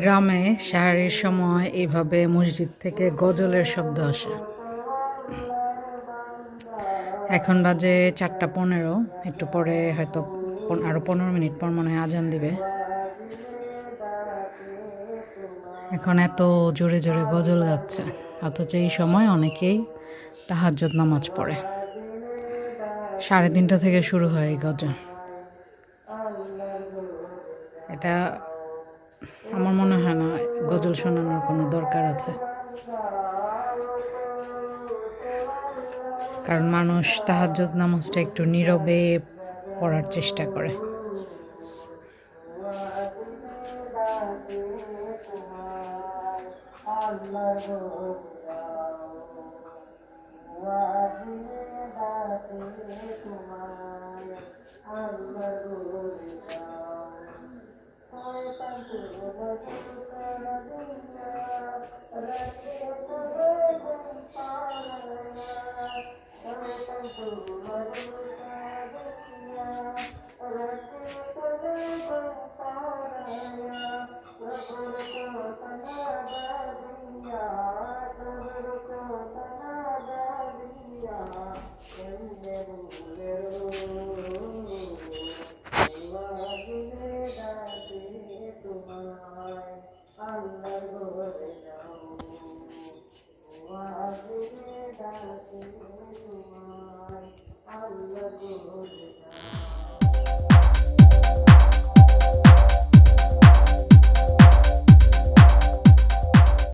গ্রামে সাহারির সময় এইভাবে মসজিদ থেকে গজলের শব্দ আসে। এখন বাজে চারটা পনেরো, একটু পরে হয়তো আরও পনেরো মিনিট পর মনে হয় আজান দিবে। এখন এত জোরে জোরে গজল গাচ্ছে, অথচ এই সময় অনেকেই তাহাজ্জুদ নামাজ পড়ে। সাড়ে তিনটা থেকে শুরু হয় এই গজল। এটা আমার মনে হয় না গজল শোনানোর কোনো দরকার আছে। কারণ মানুষ তাহাজ্জত নামাজটা একটু নীরবে পড়ার চেষ্টা করে। আল্লাহ